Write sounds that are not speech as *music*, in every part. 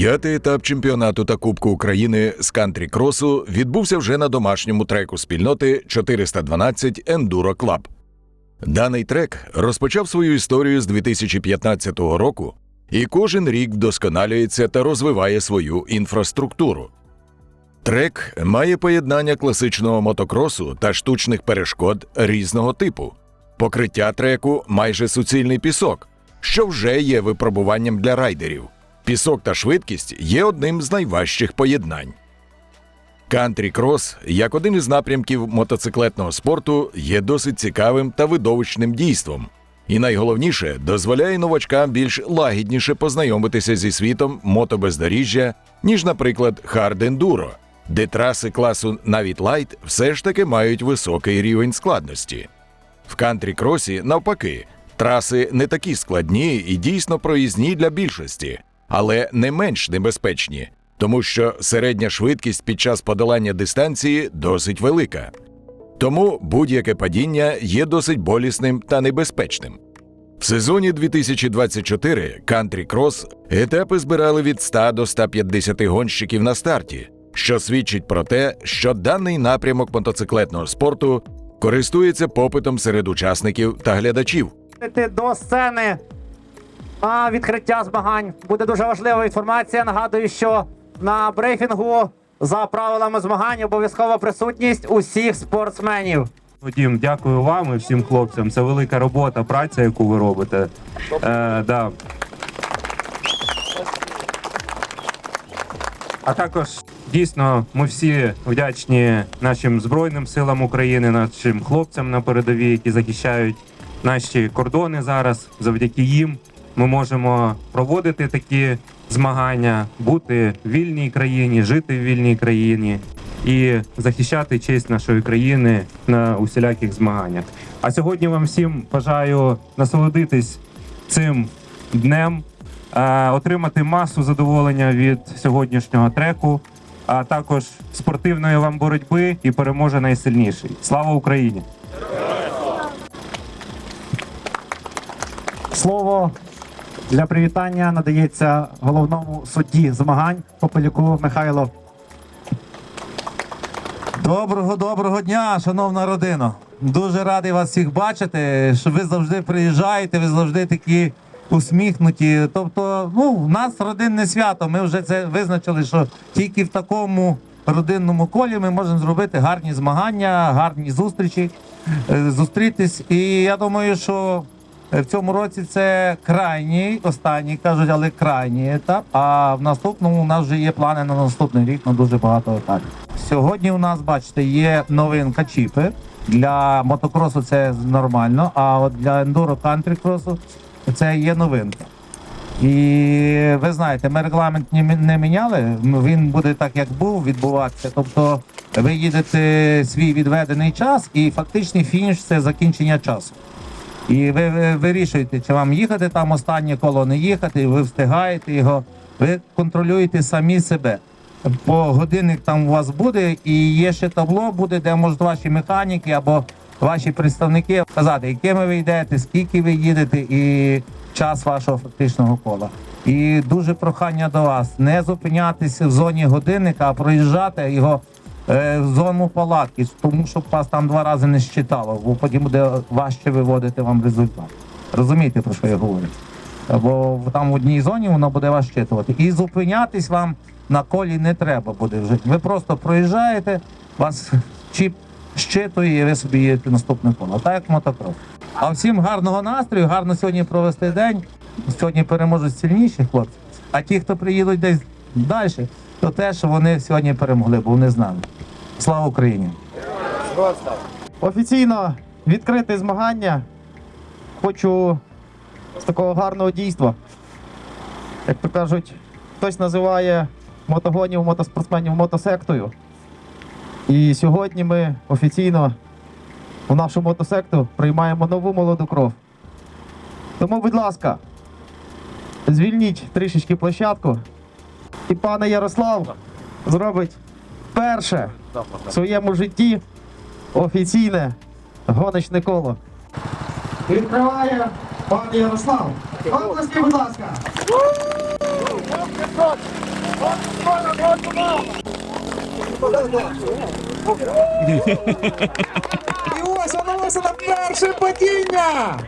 П'ятий етап чемпіонату та Кубку України з кантрі-кросу відбувся вже на домашньому треку спільноти 412 Enduro Club. Даний трек розпочав свою історію з 2015 року і кожен рік вдосконалюється та розвиває свою інфраструктуру. Трек має поєднання класичного мотокросу та штучних перешкод різного типу. Покриття треку майже суцільний пісок, що вже є випробуванням для райдерів. Пісок та швидкість є одним з найважчих поєднань. Кантрі-крос, як один із напрямків мотоциклетного спорту, є досить цікавим та видовищним дійством. І найголовніше дозволяє новачкам більш лагідніше познайомитися зі світом мотобездоріжжя, ніж, наприклад, хард-ендуро, де траси класу навіть лайт все ж таки мають високий рівень складності. В кантрі-кросі, навпаки, траси не такі складні і дійсно проїзні для більшості, але не менш небезпечні, тому що середня швидкість під час подолання дистанції досить велика. Тому будь-яке падіння є досить болісним та небезпечним. В сезоні 2024 Country Cross етапи збирали від 100 до 150 гонщиків на старті, що свідчить про те, що даний напрямок мотоциклетного спорту користується попитом серед учасників та глядачів. До сцени на відкриття змагань. Буде дуже важлива інформація. Нагадую, що на брифінгу за правилами змагань обов'язкова присутність усіх спортсменів. Дім, дякую вам і всім хлопцям. Це велика робота, праця, яку ви робите. Е, да. А також дійсно ми всі вдячні нашим Збройним силам України, нашим хлопцям на передовій, які захищають наші кордони зараз. Завдяки їм ми можемо проводити такі змагання, бути в вільній країні, жити в вільній країні і захищати честь нашої країни на усіляких змаганнях. А сьогодні вам всім бажаю насолодитись цим днем, е, отримати масу задоволення від сьогоднішнього треку, а також спортивної вам боротьби і переможе найсильніший. Слава Україні! Слово для привітання надається головному судді змагань Попелюку Михайло. Доброго доброго дня, шановна родина. Дуже радий вас всіх бачити. Що ви завжди приїжджаєте, ви завжди такі усміхнуті. Тобто, ну, в нас родинне свято. Ми вже це визначили, що тільки в такому родинному колі ми можемо зробити гарні змагання, гарні зустрічі, е, зустрітись. І я думаю, що в цьому році це крайній, останній кажуть, але крайній етап. А в наступному у нас вже є плани на наступний рік на дуже багато етапів. Сьогодні у нас, бачите, є новинка чіпи. Для мотокросу це нормально, а от для ендуро кантрі кросу це є новинка. І ви знаєте, ми регламент не міняли. Він буде так, як був відбуватися. Тобто ви їдете свій відведений час, і фактичний фініш це закінчення часу. І ви, ви вирішуєте, чи вам їхати там останнє коло не їхати, ви встигаєте його, ви контролюєте самі себе. По годинник там у вас буде, і є ще табло буде, де можуть ваші механіки або ваші представники казати, якими ви йдете, скільки ви їдете, і час вашого фактичного кола. І дуже прохання до вас не зупинятися в зоні годинника, а проїжджати його зону палатки, тому щоб вас там два рази не щитало, бо потім буде важче виводити вам результат. Розумієте, про що я говорю? Бо там в одній зоні воно буде вас щитувати. І зупинятись вам на колі не треба буде вже. Ви просто проїжджаєте, вас чіп щитує, і ви собі їдете наступне коло. Так як мотокрос. А всім гарного настрою, гарно сьогодні провести день. Сьогодні переможуть сильніші хлопці. А ті, хто приїдуть десь далі, то теж вони сьогодні перемогли, бо вони з нами. Слава Україні! Офіційно відкрити змагання. Хочу з такого гарного дійства. Як то кажуть, хтось називає мотогонів, мотоспортсменів мотосектою. І сьогодні ми офіційно у нашу мотосекту приймаємо нову молоду кров. Тому, будь ласка, звільніть трішечки площадку. І пане Ярослав зробить перше в своєму житті офіційне гоночне коло. Відкриває пан Ярослав. Обласки, будь ласка. І ось оно на перше падіння.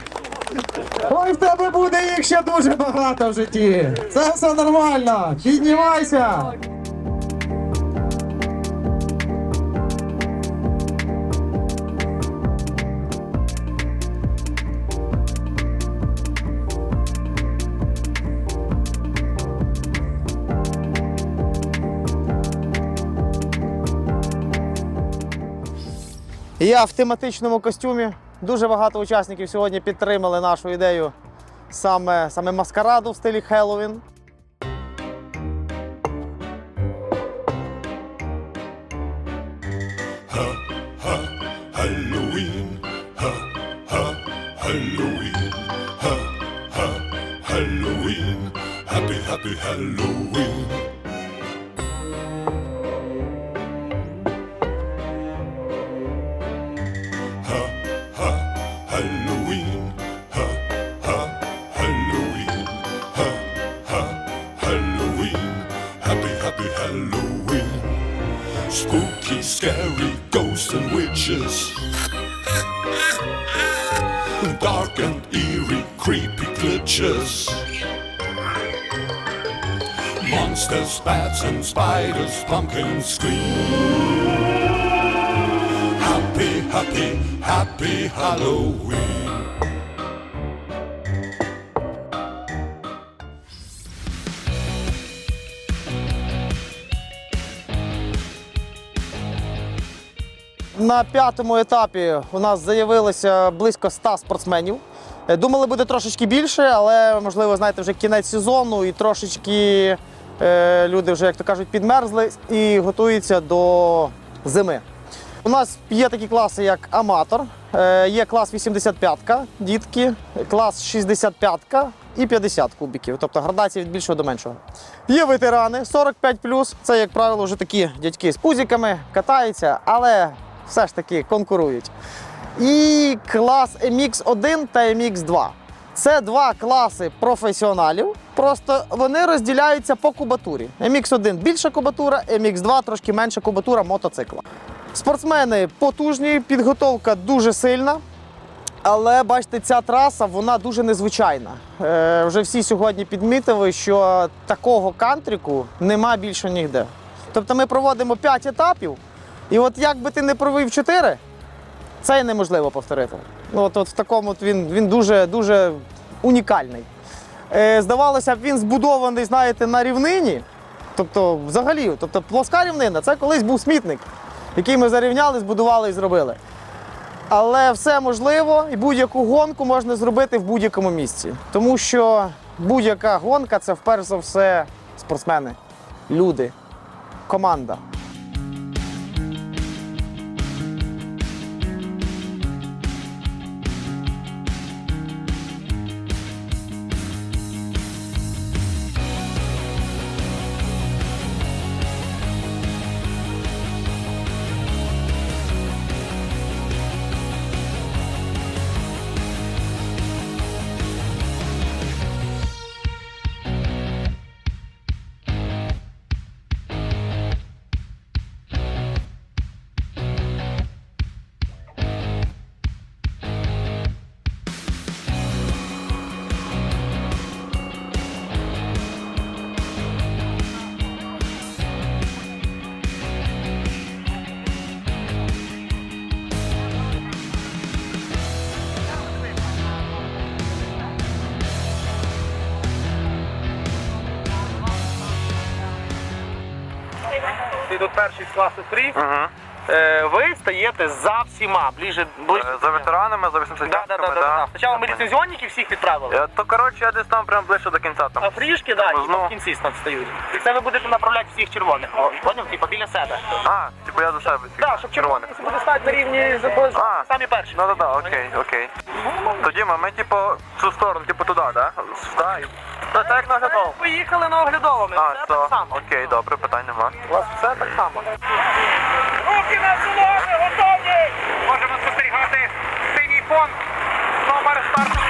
Ой, в тебе буде їх ще дуже багато в житті. Це все нормально. Піднімайся. Я в тематичному костюмі. Дуже багато учасників сьогодні підтримали нашу ідею саме, саме маскараду в стилі Хеллоуін. Happy Halloween. Bats, and spiders, pumpkins scream. Happy, happy, happy Halloween. На п'ятому етапі у нас заявилося близько 100 спортсменів. Е, Думали, буде трошечки більше, але можливо, знаєте, вже кінець сезону і трошечки люди вже, як то кажуть, підмерзли і готуються до зими. У нас є такі класи, як аматор, е, є клас 85-ка, дітки, клас 65-ка і 50 кубиків, тобто градація від більшого до меншого. Є ветерани 45 це, як правило, вже такі дядьки з пузиками, катаються, але все ж таки конкурують. І клас MX1 та MX2. Це два класи професіоналів. Просто вони розділяються по кубатурі. MX1 більша кубатура, MX2 трошки менша кубатура мотоцикла. Спортсмени потужні, підготовка дуже сильна. Але бачите, ця траса вона дуже незвичайна. Е, вже всі сьогодні підмітили, що такого кантріку нема більше ніде. Тобто ми проводимо 5 етапів, і от як би ти не провів 4, це неможливо повторити. От, от в такому він, він дуже, дуже унікальний. Е, здавалося б, він збудований, знаєте, на рівнині. Тобто, взагалі, тобто плоска рівнина це колись був смітник, який ми зарівняли, збудували і зробили. Але все можливо, і будь-яку гонку можна зробити в будь-якому місці. Тому що будь-яка гонка це вперше все спортсмени, люди, команда. Йдуть перший з класу 3. Е, ви стаєте за всіма, ближе, ближче. Е, За ветеранами, за 80 Да, да, да, да, да. Спочатку ми ліцензіонників всіх відправили, Я, то коротше, я десь там прям ближче до кінця там. а фрішки, да, і в кінці там стають. І це ви будете направляти всіх червоних. Поняв? Типа біля себе. А, типу я за себе. Так, щоб червоних буде стати на рівні з А. самі перші. Ну да, да, окей, окей. Тоді ми, ми типу цю сторону, типу туди, да? Сюди і... Та так на оглядово. Поїхали на оглядовому. А, все то, так само. окей, добре, питань нема. У вас все так само. Руки на соломи, готові! Можемо спостерігати синій фон, номер старту.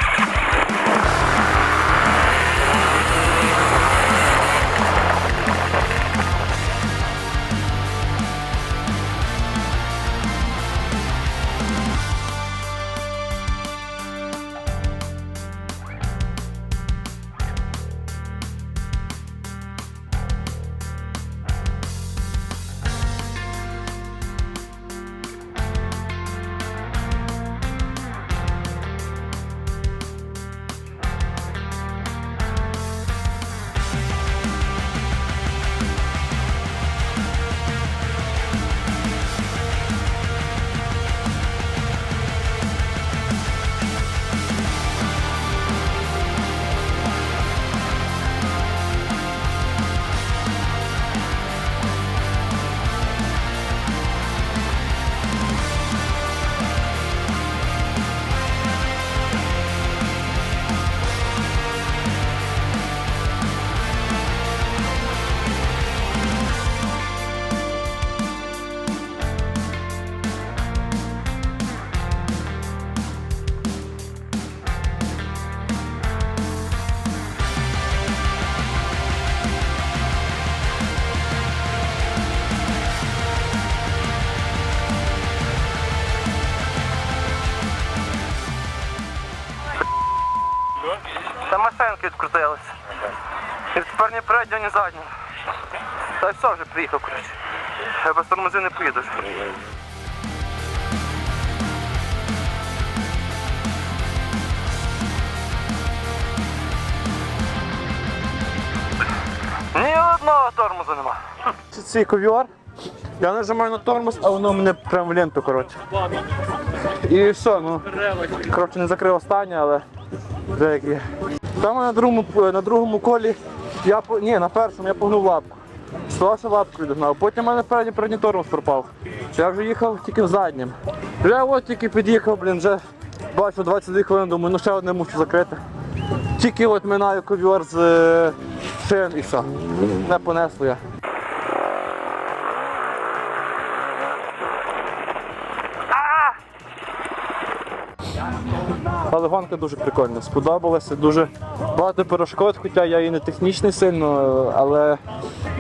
Розвалилися. І тепер ні переднього, ні заднього. Та й все, вже приїхав, коротше. Я без тормози не поїду. Ні одного тормозу нема. Цей ковьор. Я нажимаю на тормоз, а воно мене прям в ленту, коротше. І все, ну. Коротше, не закрив останнє, але вже як є. Там на другому, на другому колі, я ні, на першому я погнув лапку. Склався лапку догнав. Потім в мене передній передній тормоз пропав. Я вже їхав тільки в заднім. Вже от тільки під'їхав, блін, вже бачу 22 хвилини, думаю, ну ще одне мушу закрити. Тільки от минаю ковьор з е, шин і все. Не понесло я. Але гонка дуже прикольна, сподобалася. Дуже багато перешкод, хоча я і не технічний сильно, але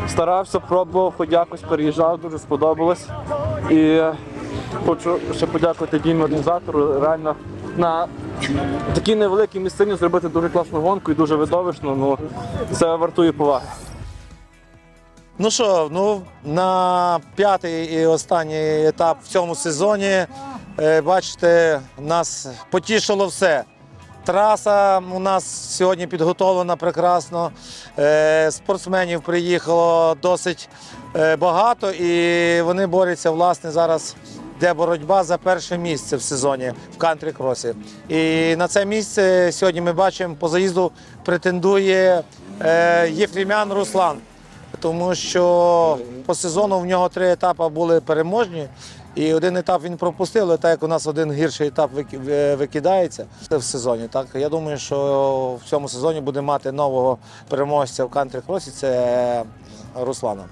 старався, пробував, хоч якось переїжджав, дуже сподобалось. І хочу ще подякувати дійому організатору. Реально на такій невеликій місцині зробити дуже класну гонку і дуже видовищно. Ну, це вартує поваги. Ну що, ну на п'ятий і останній етап в цьому сезоні, бачите, нас потішило все. Траса у нас сьогодні підготовлена прекрасно. Е, Спортсменів приїхало досить е, багато, і вони борються власне зараз. Де боротьба за перше місце в сезоні в кантрі-кросі. І на це місце сьогодні ми бачимо по заїзду претендує е, Єфремян Руслан тому що по сезону в нього три етапи були переможні. І один етап він пропустив, але так як у нас один гірший етап викидається в сезоні. Так я думаю, що в цьому сезоні буде мати нового переможця в кантрі-кросі. Це Руслана.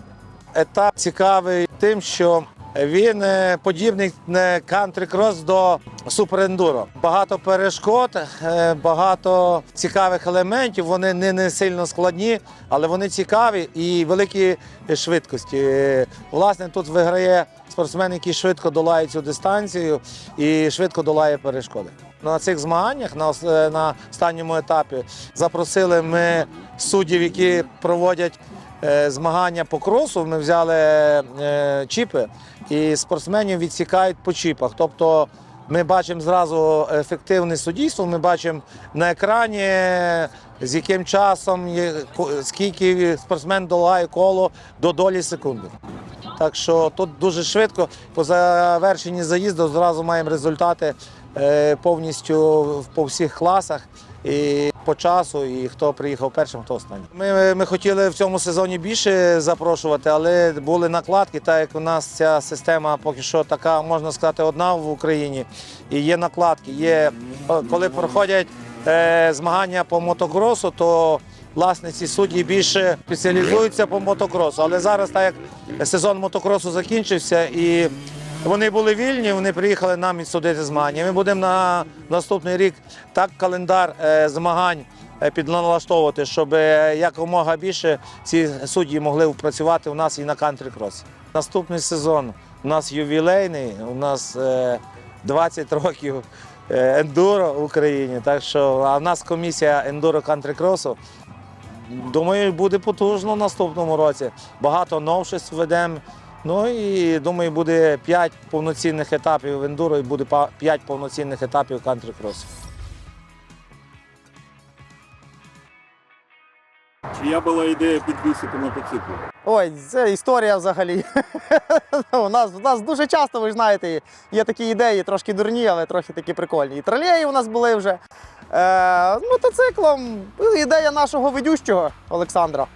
Етап цікавий тим, що він е, подібний на кантрі-крос до суперендуро. Багато перешкод, е, багато цікавих елементів. Вони не, не сильно складні, але вони цікаві і великі швидкості. Е, Власне, тут виграє спортсмен, який швидко долає цю дистанцію і швидко долає перешкоди. На цих змаганнях на, е, останньому етапі запросили ми суддів, які проводять е, змагання по кросу. Ми взяли е, чіпи і спортсменів відсікають по чіпах. Тобто ми бачимо зразу ефективне суддівство, ми бачимо на екрані, з яким часом, скільки спортсмен долає коло до долі секунди. Так що тут дуже швидко, по завершенні заїзду зразу маємо результати е, повністю по всіх класах. І по часу, і хто приїхав першим, хто останнім. Ми, ми хотіли в цьому сезоні більше запрошувати, але були накладки, так як у нас ця система поки що така, можна сказати, одна в Україні. І є накладки. Є, коли проходять е, змагання по мотокросу, то власне ці судді більше спеціалізуються по мотокросу. Але зараз, так як сезон мотокросу закінчився і вони були вільні, вони приїхали нам відсудити змагання. Ми будемо на наступний рік так календар е, змагань е, підналаштовувати, щоб е, якомога більше ці судді могли працювати у нас і на кантрі-кросі. Наступний сезон у нас ювілейний, у нас е, 20 років ендуро в Україні. Так що, а в нас комісія ендуро кантрі-кросу. Думаю, буде потужно в наступному році. Багато новшеств ведемо. Ну і думаю, буде 5 повноцінних етапів ендуро і буде 5 повноцінних етапів кантрі-кросу. Чия була ідея підвісити мотоцикл? Ой, це історія взагалі. *laughs* у, нас, у нас дуже часто, ви ж знаєте, є такі ідеї, трошки дурні, але трохи такі прикольні. І тролеї у нас були вже. Е, мотоциклом ну, ідея нашого ведючого Олександра.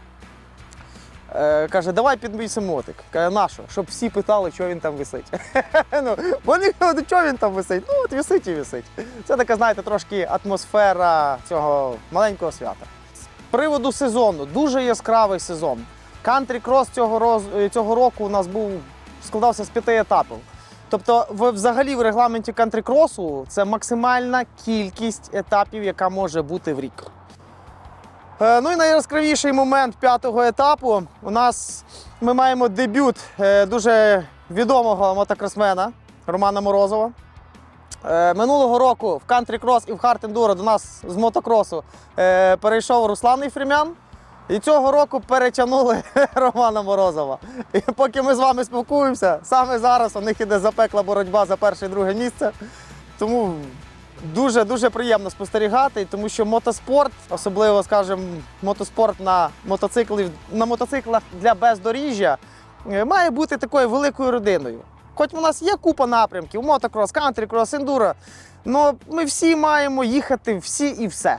Е, каже, давай підвісимо мотик. Каже, нащо? Щоб всі питали, що він там висить. *laughs* ну, вони кажуть, що він там висить? Ну, от висить і висить. Це така, знаєте, трошки атмосфера цього маленького свята. З приводу сезону, дуже яскравий сезон. Кантрі крос цього, цього року у нас був складався з п'яти етапів. Тобто, в, взагалі в регламенті кантрі кросу це максимальна кількість етапів, яка може бути в рік. Е, ну і найяскравіший момент п'ятого етапу. У нас ми маємо дебют е, дуже відомого мотокросмена Романа Морозова. Е, Минулого року в Cross і в Enduro до нас з мотокросу перейшов Руслан Єфремян. І цього року перетягнули *laughs* Романа Морозова. І поки ми з вами спілкуємося, саме зараз у них іде запекла боротьба за перше і друге місце. Тому дуже дуже приємно спостерігати, тому що мотоспорт, особливо, скажімо, мотоспорт на мотоциклів на мотоциклах для бездоріжжя, е, має бути такою великою родиною. Хоч у нас є купа напрямків: мотокрос, кантрі-крос, ендуро, але ми всі маємо їхати всі і все.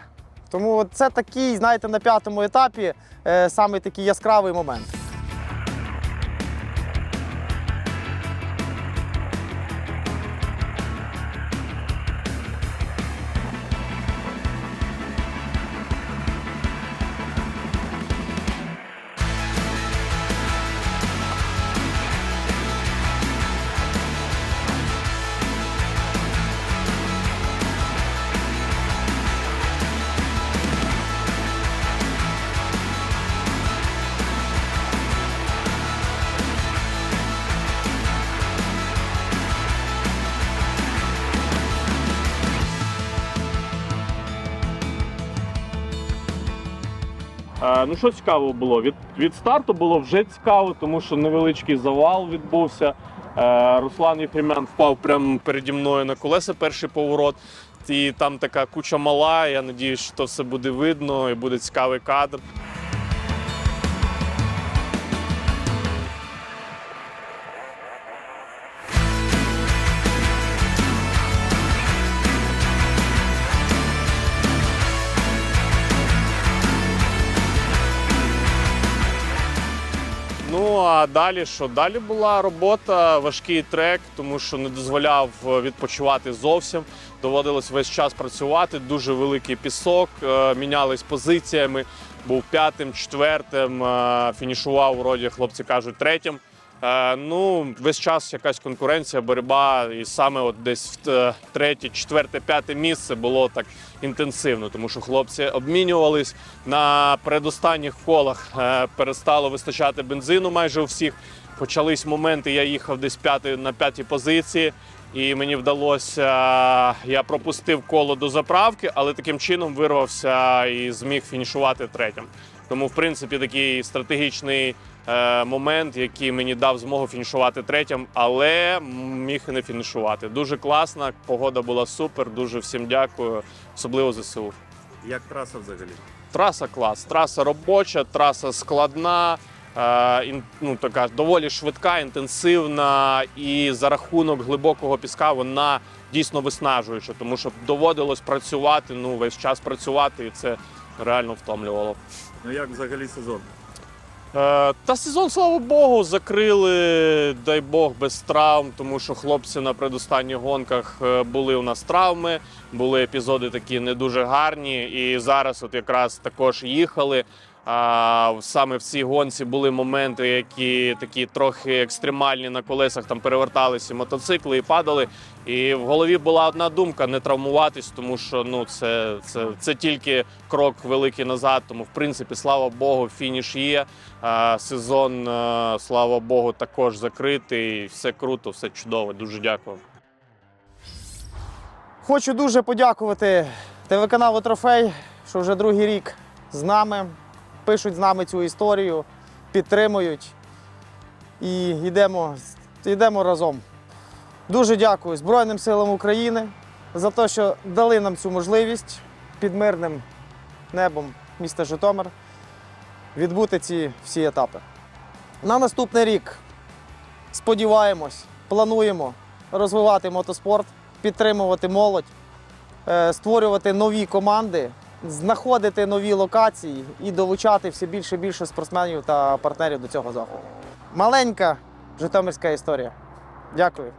Тому це такий, знаєте, на п'ятому етапі е, саме такий яскравий момент. Ну що цікаво було? Від, від старту було вже цікаво, тому що невеличкий завал відбувся. Е, Руслан Єфремян впав прямо переді мною на колеса перший поворот. І там така куча мала. Я надіюсь, що все буде видно і буде цікавий кадр. Ну а далі що? Далі була робота, важкий трек, тому що не дозволяв е, відпочивати зовсім. Доводилось весь час працювати. Дуже великий пісок, е, мінялись позиціями. Був п'ятим, четвертим, е, фінішував вроді, хлопці кажуть, третім. Е, Ну, весь час якась конкуренція, боротьба, і саме от десь в е, третє, четверте, п'яте місце було так інтенсивно, тому що хлопці обмінювались на передостанніх колах. е, Перестало вистачати бензину майже у всіх. Почались моменти. Я їхав десь п'яти на п'ятій позиції, і мені вдалося. Я пропустив коло до заправки, але таким чином вирвався і зміг фінішувати третім. Тому, в принципі, такий стратегічний момент, який мені дав змогу фінішувати третім, але міг і не фінішувати. Дуже класна, погода була супер. Дуже всім дякую, особливо ЗСУ. Як траса взагалі? Траса клас, траса робоча, траса складна. Е, ну, така доволі швидка, інтенсивна, і за рахунок глибокого піска вона дійсно виснажуюча, тому що доводилось працювати, ну весь час працювати, і це реально втомлювало. Ну як взагалі сезон? Е, Та сезон, слава Богу, закрили, дай Бог, без травм, тому що хлопці на предостанніх гонках е, були у нас травми, були епізоди такі не дуже гарні. І зараз, от якраз також їхали. А саме в цій гонці були моменти, які такі трохи екстремальні на колесах. Там переверталися мотоцикли і падали. І в голові була одна думка: не травмуватись, тому що ну це, це, це тільки крок великий назад. Тому, в принципі, слава Богу, фініш є. А, сезон, а, слава Богу, також закритий. Все круто, все чудово. Дуже дякую. Хочу дуже подякувати телеканалу Трофей, що вже другий рік з нами, пишуть з нами цю історію, підтримують і йдемо, йдемо разом. Дуже дякую Збройним силам України за те, що дали нам цю можливість під мирним небом міста Житомир відбути ці всі етапи. На наступний рік сподіваємось, плануємо розвивати мотоспорт, підтримувати молодь, е, створювати нові команди, знаходити нові локації і долучати все більше і більше спортсменів та партнерів до цього заходу. Маленька житомирська історія. Дякую.